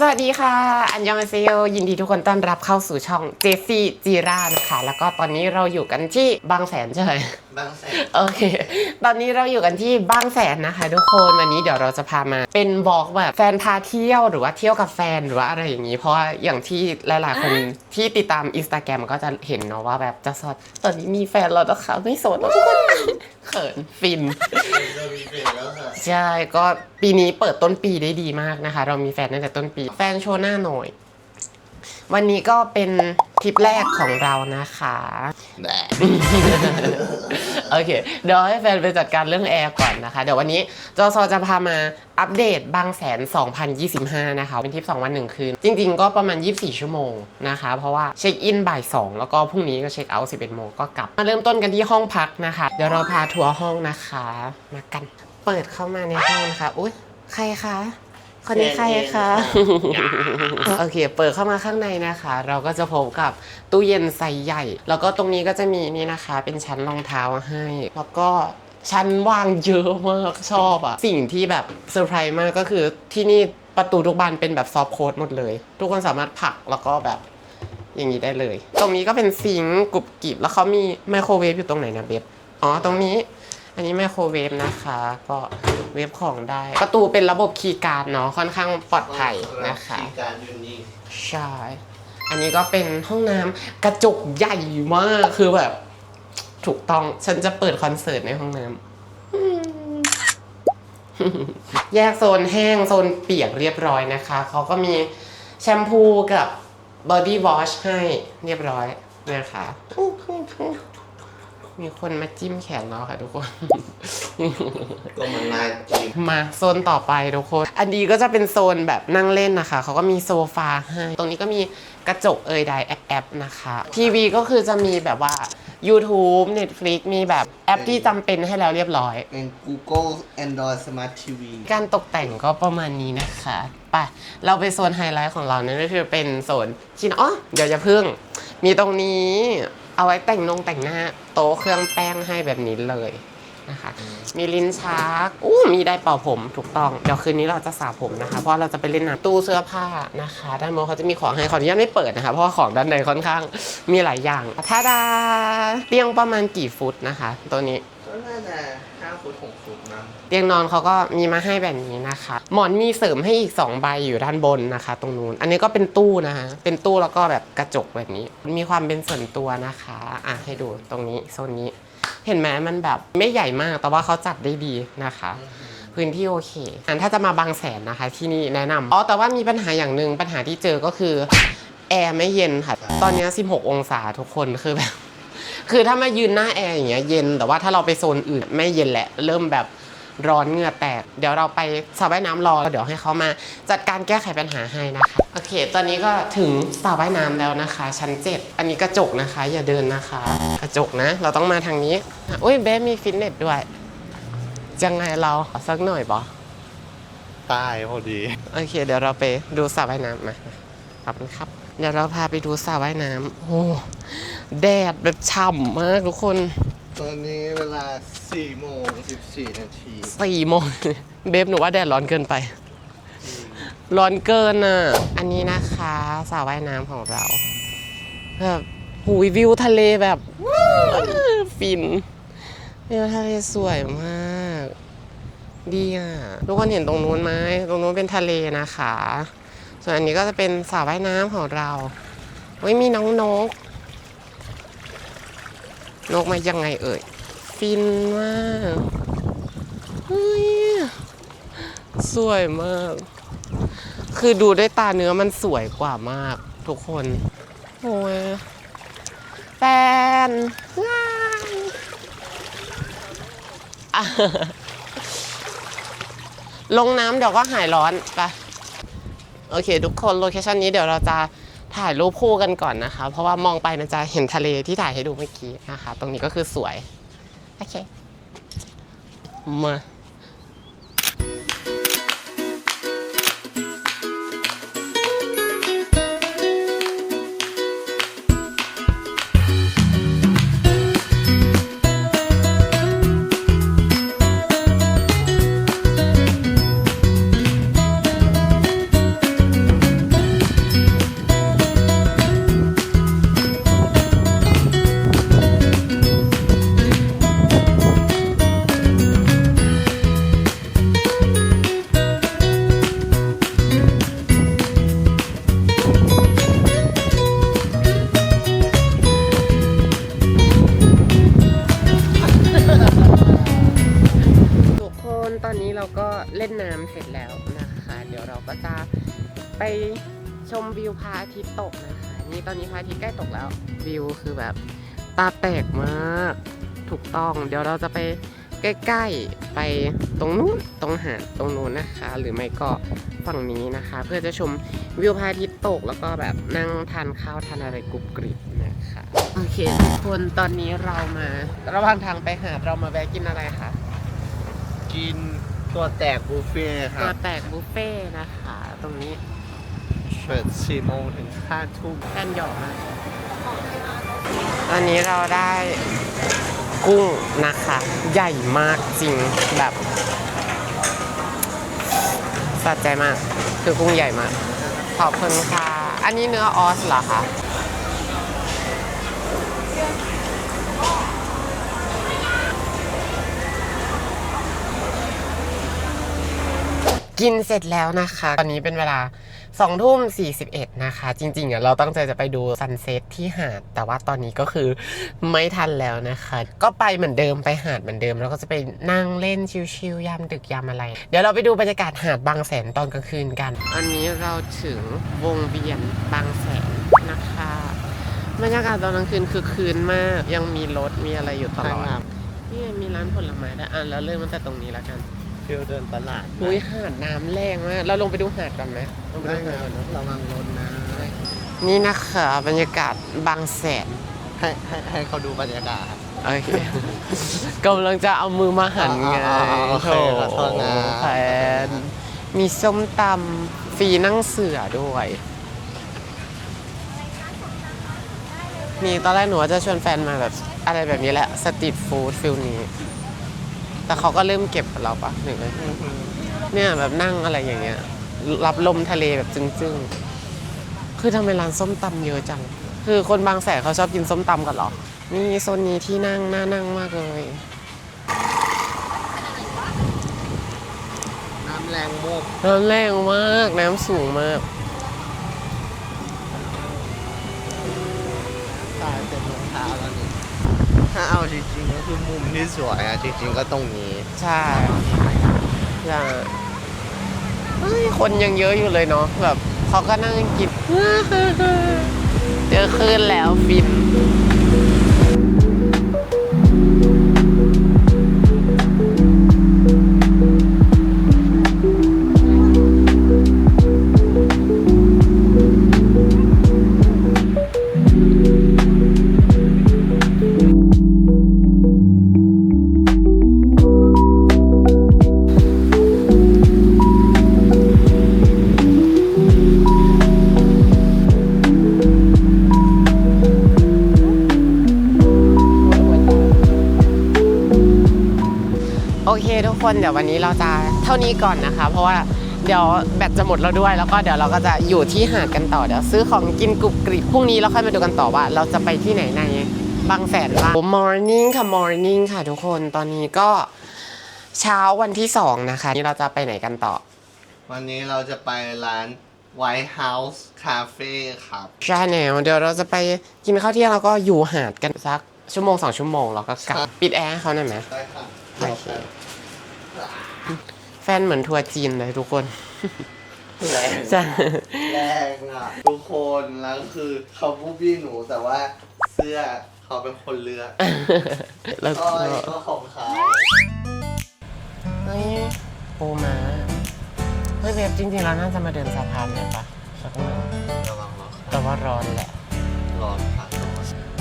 สวัสดีค่ะ อันยองเซโยยินดีทุกคนต้อนรับเข้าสู่ช่องเจซี่จีรานะคะ แล้วก็ตอนนี้เราอยู่กันที่บางแสนใช่ไหมบางแสนโอเค ตอนนี้เราอยู่กันที่บางแสนนะคะ ทุกคนวันนี้เดี๋ยวเราจะพามาเป็นบอกแบบแฟนพาเที่ยวหรือว่าเที่ยวกับแฟนหรือว่าอะไรอย่างนี้ เพราะว่าอย่างที่หลายๆคนที่ติดตามอินสตาแกรมก็จะเห็นเนาะว่าแบบจะสดตอนนี้มีแฟนแล้วนะคะไม่โสดแล้วทุกคน เขินฟิน เรามีเฟนแล้วค่ะใช่ ก็ปีนี้เปิดต้นปีได้ดีมากนะคะ เรามีแฟนตั้งแต่ต้นปี แฟนโชว์หน้าหน่อย วันนี้ก็เป็นทริปแรกของเรานะคะ แหม โอเค เดี๋ยวให้แฟนไปจัดการเรื่องแอร์ก่อนนะคะ เดี๋ยววันนี้จอซอจะพามาอัปเดตบางแสน 2025 นะคะ เป็นทริป2วัน 1 คืน จริง ๆ ก็ประมาณ 24 ชั่วโมงนะคะ เพราะว่าเช็คอินบ่าย 2 แล้วก็พรุ่งนี้ก็เช็คเอาท์11โมงก็กลับ มาเริ่มต้นกันที่ห้องพักนะคะ เดี๋ยวเราพาทัวร์ห้องนะคะ มากัน เปิดเข้ามาในห้องนะคะ อุ้ยใครคะ คนนี้ใครคะโอเค เปิดเข้ามาข้างในนะคะ เราก็จะพบกับตู้เย็นไซส์ใหญ่ แล้วก็ตรงนี้ก็จะมีนี่นะคะ เป็นชั้นรองเท้าให้ แล้วก็ชั้นวางเยอะมากชอบอะสิ่งที่แบบเซอร์ไพรส์มากก็คือที่นี่ประตูทุกบานเป็นแบบซอฟต์โค้ดหมดเลย ทุกคนสามารถผลักแล้วก็แบบอย่างนี้ได้เลย ตรงนี้ก็เป็นซิงค์กรุบกริบแล้วเขามีไมโครเวฟอยู่ตรงไหนนะเบบอ๋อตรงนี้ อันนี้ไมโครเวฟนะคะ ก็เวฟของได้ ประตูเป็นระบบคีย์การ์ดเนาะค่อนข้างปลอดภัยนะคะมีการยูนิคใช่อันนี้ก็เป็นห้องน้ำกระจกใหญ่มากคือแบบ ถูกต้องฉันจะเปิดคอนเสิร์ตในห้องน้ำอืมแยกโซนแห้งโซนเปียกเรียบร้อยนะคะเขาก็มีแชมพูกับบอดี้วอชให้เรียบร้อยนะคะ มีคนมาจิ้มแขนเราค่ะทุกคน ก็มันน่ากินมาโซนต่อไปทุกคน อันนี้ก็จะเป็นโซนแบบนั่งเล่นนะคะ เขาก็มีโซฟาให้ ตรงนี้ก็มีกระจกเอยไดแอปแอปนะคะ ทีวีก็คือจะมีแบบว่า YouTube Netflix มีแบบแอปที่จำเป็นให้แล้วเรียบร้อย เป็น Google Android Smart TV การตกแต่งก็ประมาณนี้นะคะไปเราไปโซนไฮไลท์ของเรานั่นก็คือเป็นโซนชินอ๋อเดี๋ยวจะพึ่ง มีตรงนี้ เอาไว้แต่งนงแต่งหน้าโต๊ะเครื่องแป้งให้แบบนี้เลยนะคะ มีลิ้นชักอู้มีได้เป่าผมถูกต้อง เดี๋ยวคืนนี้เราจะสระผมนะคะ เพราะเราจะไปเล่นน้ำตู้เสื้อผ้านะคะ ด้านบนเขาจะมีของให้ขออนุญาตไม่เปิดนะคะ เพราะว่าของด้านในค่อนข้างมีหลายอย่างทาดาเตียงประมาณกี่ฟุตนะคะ ตัวนี้ก็น่าจะ5ฟุต6ฟุตนะ เตียงนอนเขาก็มีมาให้แบบนี้นะคะ หมอนมีเสริมให้อีก 2 ใบอยู่ด้านบนนะคะ ตรงนู้น อันนี้ก็เป็นตู้นะคะ เป็นตู้แล้วก็แบบกระจกแบบนี้ มีความเป็นส่วนตัวนะคะ อะให้ดูตรงนี้โซนนี้ เห็นไหมมันแบบไม่ใหญ่มาก แต่ว่าเขาจัดได้ดีนะคะ พื้นที่โอเคอันถ้าจะมาบางแสนนะคะ ที่นี่แนะนำอ๋อแต่ว่ามีปัญหาอย่างหนึ่งปัญหาที่เจอก็คือแอร์ไม่เย็นค่ะ ตอนนี้ 16 องศาทุกคนคือแบบ คือถ้ามายืนหน้าแอร์อย่างเงี้ยเย็น แต่ว่าถ้าเราไปโซนอื่นไม่เย็นแหละ เริ่มแบบ ร้อนเหงื่อแตก เดี๋ยวเราไปสระว่ายน้ำรอแล้วเดี๋ยวให้เขามาจัดการแก้ไขปัญหาให้นะคะ โอเค ตอนนี้ก็ถึงสระว่ายน้ำแล้วนะคะ ชั้น 7 อันนี้กระจกนะคะ อย่าเดินนะคะ กระจกนะ เราต้องมาทางนี้อุ้ยเบสมีฟิตเนสด้วยยังไงเราสักหน่อยปะใต้พอดี โอเค เดี๋ยวเราไปดูสระว่ายน้ำมาขอบคุณครับ เดี๋ยวเราพาไปดูสระว่ายน้ำโอ้แดดแบบฉ่ำมากทุกคน ตอนนี้เวลา4โมง14 นาทีสี่โมง เบฟหนูว่าแดดร้อนเกินไป ร้อนเกินอะ อันนี้นะคะสระว่ายน้ำของเราแบบหูยวิวทะเลแบบว้าวฟินวิวทะเลสวยมาก ดีอะ ทุกคนเห็นตรงนู้นไหมตรงนู้นเป็นทะเลนะคะ ส่วนอันนี้ก็จะเป็นสระว่ายน้ำของเราเฮ้ยมีน้องนก นกมายังไงเอ่ย ฟินมากเฮ้ยสวยมาก คือดูด้วยตาเนื้อมันสวยกว่ามาก ทุกคน โอ้ยแฟนว้ายอะลงน้ำเดี๋ยวก็หายร้อนไปโอเค ทุกคนโลเคชันนี้เดี๋ยวเราจะ ถ่ายรูปคู่กันก่อนนะคะ เพราะว่ามองไปมันจะเห็นทะเลที่ถ่ายให้ดูเมื่อกี้นะคะ ตรงนี้ก็คือสวย โอเค มา อาทิตย์ตกนะคะ นี่ตอนนี้พระอาทิตย์ใกล้ตกแล้ว วิวคือแบบตาแตกมาก ถูกต้อง เดี๋ยวเราจะไปใกล้ๆไปตรงนู้นตรงหาดตรงนู้นนะคะ หรือไม่ก็ฝั่งนี้นะคะ เพื่อจะชมวิวพระอาทิตย์ตกแล้วก็แบบนั่งทานข้าวทานอะไรกรุบกริบนะคะโอเคทุกคนตอนนี้เรามา ระหว่างทางไปหาดเรามาแวะกินอะไรคะกินตัวแตกบุฟเฟ่ต์คตัวรับแตกบุฟเฟ่ต์นะคะ ตรงนี้ เปิด 4 โมงถึง5ทุ่มแป้นหยอกมากตอนนี้เราได้กุ้งนะคะ ใหญ่มากจริงแบบสะใจมาก คือกุ้งใหญ่มาก ขอบคุณค่ะ อันนี้เนื้อออสเหรอคะกินเสร็จแล้วนะคะ ตอนนี้เป็นเวลา 2ทุ่ม41นะคะ จริงๆอะเราตั้งใจจะไปดูซันเซ็ตที่หาด แต่ว่าตอนนี้ก็คือไม่ทันแล้วนะคะ ก็ไปเหมือนเดิมไปหาดเหมือนเดิม แล้วก็จะไปนั่งเล่นชิลๆยามดึกยามอะไร เดี๋ยวเราไปดูบรรยากาศหาดบางแสนตอนกลางคืนกัน อันนี้เราถึงวงเวียนบางแสนนะคะบรรยากาศตอนกลางคืนคือคืนมากยังมีรถมีอะไรอยู่ตลอดนี่มีร้านผลไม้ด้วยอะแล้วเริ่มตั้งแต่ตรงนี้แล้วกัน ฟิลเดินตลาดอุ้ยหาดน้ำแรงมากเราลงไปดูหาดก่อนไหมลงไปได้ดูคหารัดบก่อนเนอะระวังรถนะ นี่นะคะบรรยากาศบางแสนให้ให้ให้เขาดูบรรยากาศครับโอเคกำลังจะเอามือมาหันไงอ่าๆๆโอเคโถขอโทษนะ แฟนมีส้มตำฟรีนั่งเสือด้วย นี่ตอนแรกหนูว่าจะชวนแฟนมาแบบอะไรแบบนี้แหละ สตรีทฟู้ดฟิลนี้ แต่เขาก็เริ่มเก็บกับเราปะหนึ่งเลยเนี่ยแบบนั่งอะไรอย่างเงี้ย รับลมทะเลแบบจึ้งๆ คือทำไมร้านส้มตำเยอะจัง คือคนบางแสนเขาชอบกินส้มตำกันเหรอ นี่โซนนี้ที่นั่งน่านั่งมากเลย น้ำแรงโมกน้ำแรงมาก น้ำสูงมาก ถ้าเอาจริงๆก็คือมุมที่สวยอะจริงๆก็ตรงนี้ใช่ใช่เฮ้ยคนยังเยอะอยู่เลยเนาะแบบเขาก็นั่งกิน เจอคลื่นแล้วฟิน โอเคทุกคนเดี๋ยววันนี้เราจะเท่านี้ก่อนนะคะ เพราะว่าเดี๋ยวแบตจะหมดแล้วด้วย แล้วก็เดี๋ยวเราก็จะอยู่ที่หาดกันต่อเดี๋ยวซื้อของกินกรุบกริบพรุ่งนี้เราค่อยมาดูกันต่อว่า เราจะไปที่ไหนในบางแสนบ้าง morning ค่ะ morning ค่ะทุกคนตอนนี้ก็เช้าวันที่สองนะคะ นี่เราจะไปไหนกันต่อ วันนี้เราจะไปร้าน White House Cafe ครับใช่แล้วเดี๋ยวเราจะไปกินข้าวเที่ยงแล้วก็อยู่หาดกันสักชั่วโมงสองชั่วโมงแล้วก็กลับครับปิดแอร์ให้เขาหน่อยไหมได้ค่ะ โอเคแฟนเหมือนทัวร์จีนเลยทุกคน แรงใช่ แรงอะ ทุกคนแล้วคือเขาบูบี้หนูแต่ว่าเสื้อเขาเป็นคนเลือกแล้วก็ก็ก็ของเขาเฮ้ยปูมาเฮ้ยเบบจริงๆเราน่าจะมาเดินสะพานเลยปะสักหน่อยระวังรถแต่ว่าร้อนแหละ ร้อนค่ะ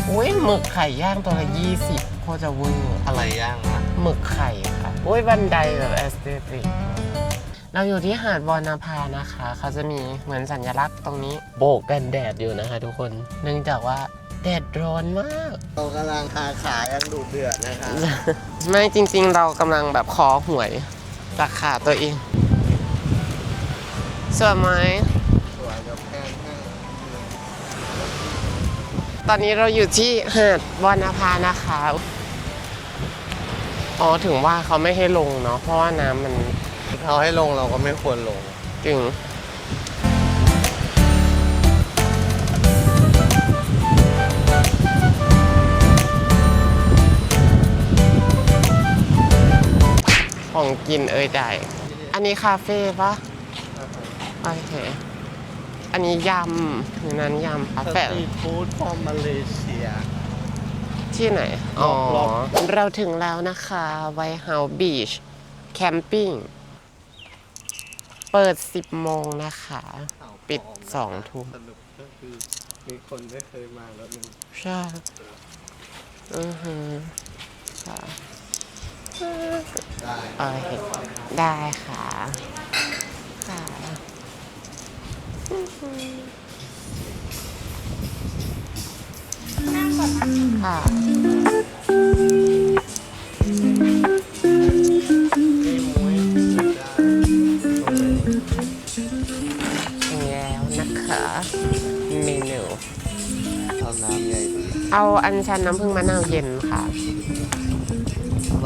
อุ้ยหมึกไข่ย่างตัวละยี่สิบ โคตรจะเวอร์อะไรย่างอะหมึกไข่ค่ะอุ้ยบันไดแบบแอสเตติกเราอยู่ที่หาดวอนาภานะคะ เขาจะมีเหมือนสัญลักษณ์ตรงนี้ โบกกันแดดอยู่นะคะทุกคนเนื่องจากว่าแดดร้อนมาก เรากำลังคาขายังดูเดือดนะคะไม่จริง ๆ เรากำลังแบบขอหวยราคาตัวเองสวยไหมสวยกับแพงให้ตอนนี้เราอยู่ที่หาดวานาภานะคะ อ๋อถึงว่าเขาไม่ให้ลงเนาะเพราะว่าน้ำมันเขาให้ลงเราก็ไม่ควรลงจึงของกินเอ่ยได้อันนี้คาเฟ่ปะโอเค อันนี้ยำอันนั้นยำคาสเฟ่ ตรีทฟู้ดฟอร์มมาเลเซีย ที่ไหน อ๋อล็อกเราถึงแล้วนะคะไวเฮาบีชแคมปิ้งเปิด 10 โมงนะคะ ปิดสองทุ่ม สรุปก็คือมีคนไม่เคยมาแล้วหนึงใช่อือฮึค่ะได้โอเคได้ค่ะค่ะ ค่ะนี่มุ้ยได้ถึงแล้วนะคะเมนูเอาน้ำใหญ่ดีเอาอันชันน้ำผึ้งมะนาวเย็นค่ะ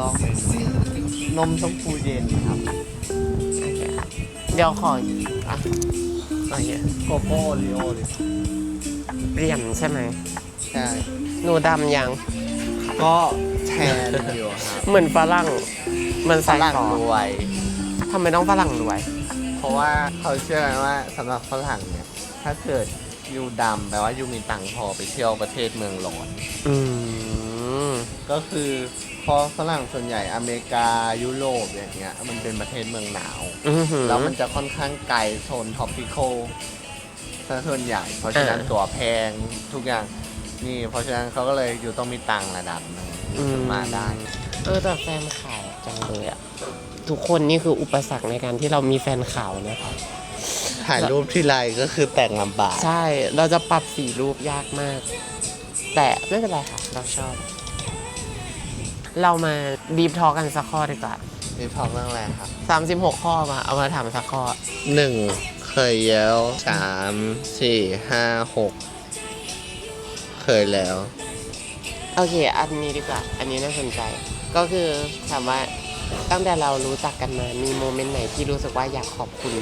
ลองเมนูนมชมพูเย็นครับโอเคค่ะ เดี๋ยวขออะโอเคโกโก้โอริโอดิเปลี่ยนใช่ไหม ใช่ หนูดำยัง ก็แทนอยู่ครับเหมือนฝรั่งเหมือนฝสายรั่งฝอรวย ทำไมต้องฝรั่งรวย เพราะว่าเขาเชื่อกันว่าสำหรับฝรั่งเนี่ย ถ้าเกิดยูดำแปลว่ายูมีตังค์พอไปเที่ยวประเทศเมืองร้อน อืม ก็คือเพอฝรั่งส่วนใหญ่อเมริกายุโรปอย่างเงี้ยมันเป็นประเทศเมืองหนาว อือหือ แล้วมันจะค่อนข้างไกลโซนท็อปปิคอลซะส่วนใหญ่ เพราะฉะนั้นอ่า ตั๋วแพงทุกอย่าง นี่เพราะฉะนั้นเขาก็เลยอยู่ต้องมีตังค์ระดับหนึงถึงมาได้ เออแต่แฟนขาวจังเลยอะทุกคนนี่คืออุปสรรคในการที่เรามีแฟนขาวนะถ่ายรูปที่ไรก็คือแต่งลำบาก ใช่เราจะปรับสีรูปยากมาก แต่ไม่เป็นไรค่ะ เราชอบ เรามาดีฟทอกันสักข้อดีกว่านี่พร้อมเรื่องอะไรครับ36ข้อมาเอามาถามสักข้อ หนึ่งเคยแล้วสามสี่ห้าหกเค ยแล้ว โอเค อันนี้ดีกว่า อันนี้น่าสนใจ ก็คือถามว่าตั้งแต่เรารู้จักกันมา มีโมเมนต์ไหนที่รู้สึกว่าอยากขอบคุณ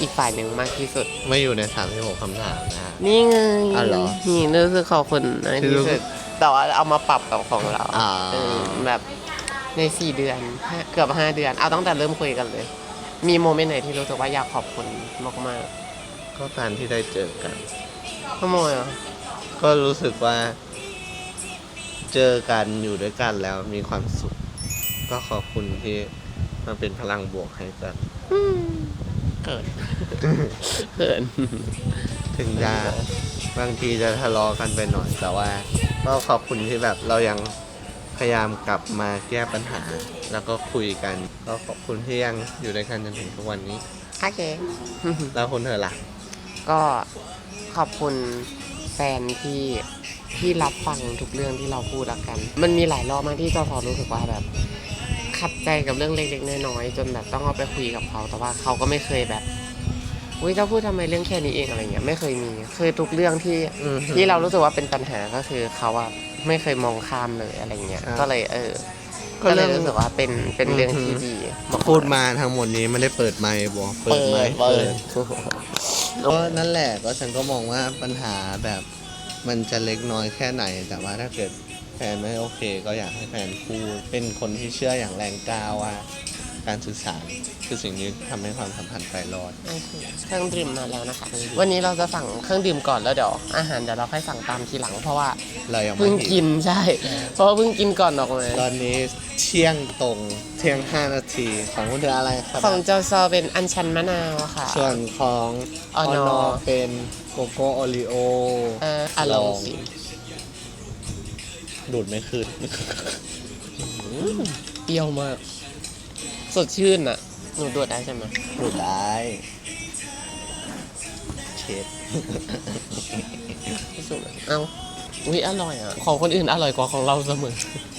อีกฝ่ายหนึ่งมากที่สุด ไม่อยู่ในสามที่หกคำถามนะฮะ นี่ไงอ๋อเหรอนี่รู้สึกขอบคุณมากที่ที่รู้สึสุกดแต่ว่าเอามาปรับกับของเราอ่า เออแบบในสี่เดือนห้าเกือบห้าเดือน เอาตั้งแต่เริ่มคุยกันเลย มีโมเมนต์ไหนที่รู้สึกว่าอยากขอบคุณมากก็การที่ได้เจอกัน ๆขโมยเหรอ ก็รู้สึกว่า เจอกันอยู่ด้วยกันแล้วมีความสุข ก็ขอบคุณที่มาเป็นพลังบวกให้กันเกิดเกิดถึงจะบางทีจะทะเลาะกันไปหน่อยแต่ว่า ก็ขอบคุณที่แบบเรายังพยายามกลับมาแก้ปัญหา แล้วก็คุยกัน ก็ขอบคุณที่ยังอยู่ด้วยกันจนถึงทุกวันนี้ โอเค แล้วคุณเธอล่ะ ก็ขอบคุณแฟนที่ที่รับฟังทุกเรื่องที่เราพูดละกัน มันมีหลายรอบมากที่จอสอรู้สึกว่าแบบขัดใจกับเรื่องเล็กๆน้อยๆจนแบบต้องเอาไปคุยกับเขาแต่ว่าเขาก็ไม่เคยแบบอุ้ยจะพูดทำไมเรื่องแค่นี้เองอะไรเงี้ยไม่เคยมีคือทุกเรื่องที่อืมที่เรารู้สึกว่าเป็นปัญหาก็คือเขาอะไม่เคยมองข้ามเลยอะไรเงี้ยครับก็เลยเออ ก็ก็เลเรื่ยองรู้สึกว่าเป็นเป็นเรื่องที่ดีพูดมาทั้งหมดนี้ไม่ได้เปิดไมค์บอกเปิดไมค์เปิด ก็นั่นแหละก็ฉันก็มองว่าปัญหาแบบมันจะเล็กน้อยแค่ไหน แต่ว่าถ้าเกิดแฟนไม่โอเค ก็อยากให้แฟนพูดเป็นคนที่เชื่ออย่างแรงกล้าว่า การสื่อสารคือสิ่งที่ทำให้ความสัมพันธ์ไปรอด โอเคเครื่องดื่มมาแล้วนะคะ วันนี้เราจะสั่งเครื่องดื่มก่อนแล้วเดี๋ยวอาหารเดี๋ยวเราค่อยสั่งตามทีหลัง เพราะว่าเรายังไม่เพิ่งหิกิวนใช่ เพราะว่าเพิ่งกินก่อนออกมาตอนนี้เที่ยงตรงเที่ยงห้านาทีของคุณเธออะไรครับของเจ้าซอเป็นอัญชันมะนาวค่ะ ส่วนของออนอ เป็นโกโก้โอริโอเอ่ออะลองสิดูดไม่ขึ้น เปรี้ยวมาก สดชื่นอะ หนูดูดได้ใช่ไหมดูดได้เช็ดที่สุดอะเอ้าอุ้ยอร่อยอะ ของคนอื่นอร่อยกว่าของเราเสมอ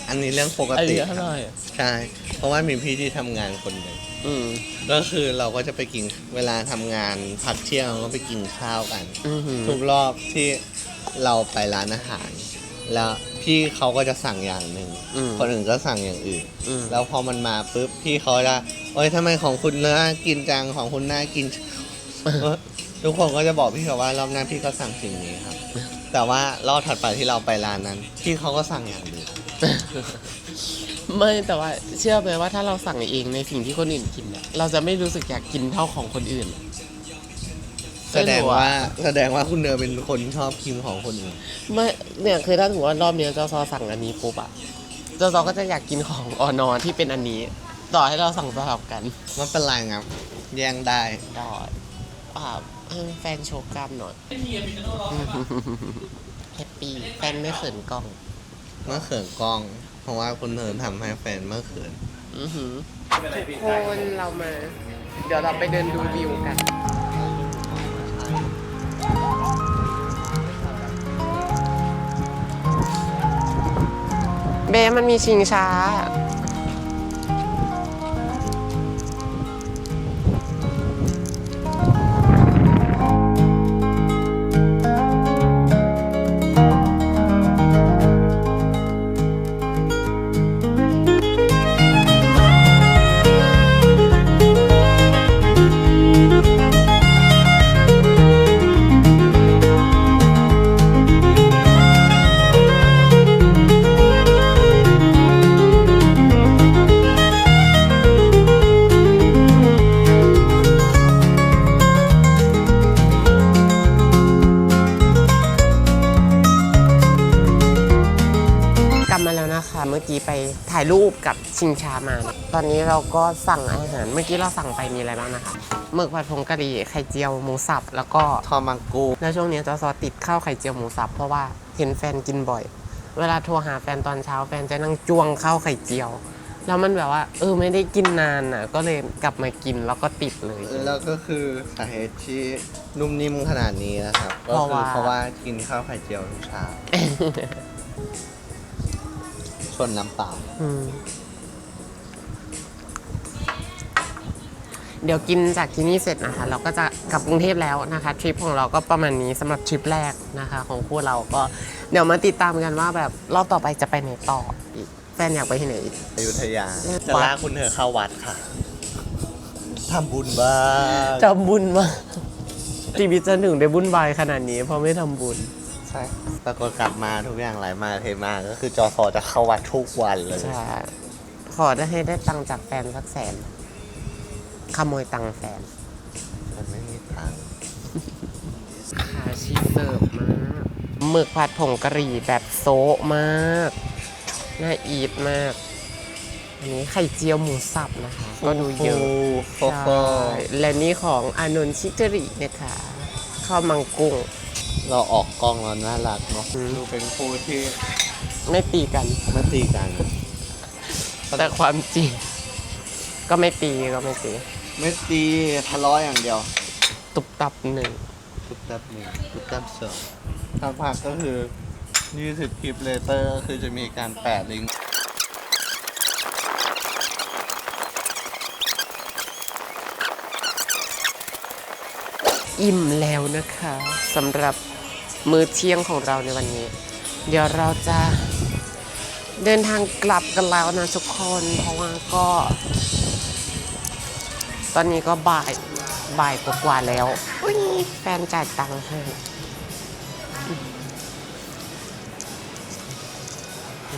อันนี้เรื่องปกอันตินี้อครับร่อยอะใช่ เพราะว่ามีพี่ที่ทำงานคนหนึ่งอืม ก็คือเราก็จะไปกินเวลาทำงานพักเที่ยงเราก็ไปกินข้าวกัน อือหือทุกรอบที่เราไปร้านอาหาร แล้ว พี่เขาก็จะสั่งอย่างหนึ่งอืมคนอื่นก็สั่งอย่างอื่น อืมแล้วพอมันมาปุ๊บพี่เขาจะโอ๊ยทำไมของคุณน่ากินจังของคุณน่ากินจังเออทุกคนก็จะบอกพี่เขาว่ารอบหน้าพี่ก็สั่งสิ่งนี้ครับ แต่ว่ารอบถัดไปที่เราไปร้านนั้น พี่เขาก็สั่งอย่างอื่นไม่แต่ว่าเชื่อไหมว่าถ้าเราสั่งเองในสิ่งที่คนอื่นกินอะเราจะไม่รู้สึกอยากกินเท่าของคนอื่น แสดงว่าแสดงว่าคุณเนยเป็นคนชอบกินของคนอื่นไม่เนี่ยคือถ้าถือว่ารอบเนี้ยจอซอสั่งอันนี้ปุ๊บอะจอซอก็จะอยากกินของออนอที่เป็นอันนี้ ต่อให้เราสั่งสลับกันไม่เป็นไรครับแย่งได้ดอดอ่าให้แฟนโชว์กล้ามหน่อยแฮปปี้แฟนไม่เขินกล้องเมื่อเขินกล้อง เพราะว่าคุณเนยทำให้แฟนเมื่อเขินอือหือทุกคนเรามา เดี๋ยวเราไปเดินดูวิวกัน เบมันมีชิงช้า รูปกับชิงช้ามา ตอนนี้เราก็สั่งอาหาร เมื่อกี้เราสั่งไปมีอะไรบ้างนะคะหมึกผัดผงกะหรี่ไข่เจียวหมูสับ แล้วก็ทอดมังกูแล้วช่วงนี้จอซอติดข้าวไข่เจียวหมูสับ เพราะว่าเห็นแฟนกินบ่อย เวลาโทรหาแฟนตอนเช้าแฟนจะนั่งจ้วงข้าวไข่เจียว แล้วมันแบบว่า เออไม่ได้กินนานอะ ก็เลยกลับมากินแล้วก็ติดเลย แล้วก็คือสาเหตุที่นุ่มนิ่มขนาดนี้นะครับ ก็เพราะคือว่าเพราะว่ากินข้าวไข่เจียวทุกเช้า ส่วนน้ำเปล่าอืมเดี๋ยวกินจากที่นี่เสร็จนะคะ เราก็จะกลับกรุงเทพแล้วนะคะทริปของเราก็ประมาณนี้สำหรับทริปแรกนะคะ ของคู่เราก็เดี๋ยวมาติดตามกันว่าแบบรอบต่อไปจะไปไหนต่ออีกแฟนอยากไปที่ไหนอีก อยุธยาเออจะลากคุณเธอเข้าวัดค่ะทำบุญบ้าง จำบุญมากชีวิตจะถึงได้บุญบายขนาดนี้เพราะไม่ทำบุญ ใช่ปรากฏกลับมาทุกอย่างไหลมาเทมาก็คือจอฟอจะเข้าวัดทุกวันเลยใช่ขอได้ให้ได้ตังค์จากแฟนสักแสนขโมยตังค์แฟนมันไม่มีตังค์ขาชีเสิร์ฟมากหมึกผัดผงกะหรี่แบบโซะมากน่าอีทมาก อันนี้ไข่เจียวหมูสับนะคะ ก็ดูเยอะโฟใช่โฟและนี่ของอานนท์ชิจรินะคะข้าวมังกุ้ง เราออกกล้องเราน่ารักเนาะอืมดูเป็นคู่ที่ไม่ตีกัน ไม่ตีกัน แต่ความจริง ก็ไม่ตีก็ไม่ตี ไม่ตีทะเลาะอย่างเดียว ตุบตับหนึ่งทุกแป๊บหนึ่งทุกแป๊บสองทางพักก็คือ 20 คลิปเลเตอร์ก็คือจะมีการแปะลิงก์ อิ่มแล้วนะคะสำหรับมื้อเที่ยงของเราในวันนี้ เดี๋ยวเราจะเดินทางกลับกันแล้วนะทุกคนเพราะว่าก็ ตอนนี้ก็บ่ายบ่ายกว่าๆแล้วอุ๊ยแฟนจ่ายตังค์ให้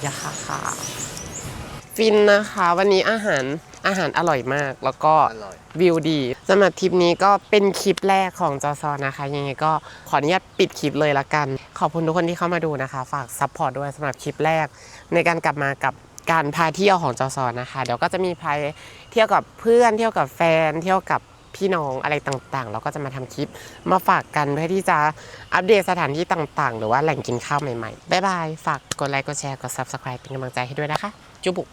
ยาค่ะค่ะฟินนะคะ วันนี้อาหารอาหารอร่อยมากแล้วก็อร่อยวิวดี สำหรับทริปนี้ก็เป็นคลิปแรกของจอซอนะคะ ยังไงก็ขออนุญาตปิดคลิปเลยละกัน ขอบคุณทุกคนที่เข้ามาดูนะคะ ฝากซัพพอร์ตด้วยสำหรับคลิปแรก ในการกลับมากับการพาเที่ยวของจอซอนะคะ เดี๋ยวก็จะมีพาเที่ยวกับเพื่อน เที่ยวกับแฟน เที่ยวกับพี่น้องอะไรต่างๆ เราก็จะมาทำคลิปมาฝากกันเพื่อที่จะอัปเดตสถานที่ต่างๆ หรือว่าแหล่งกินข้าวใหม่ๆ บ๊ายบาย ฝากกดไลค์ กดแชร์ กด subscribe เป็นกำลังใจให้ด้วยนะคะ จุบุ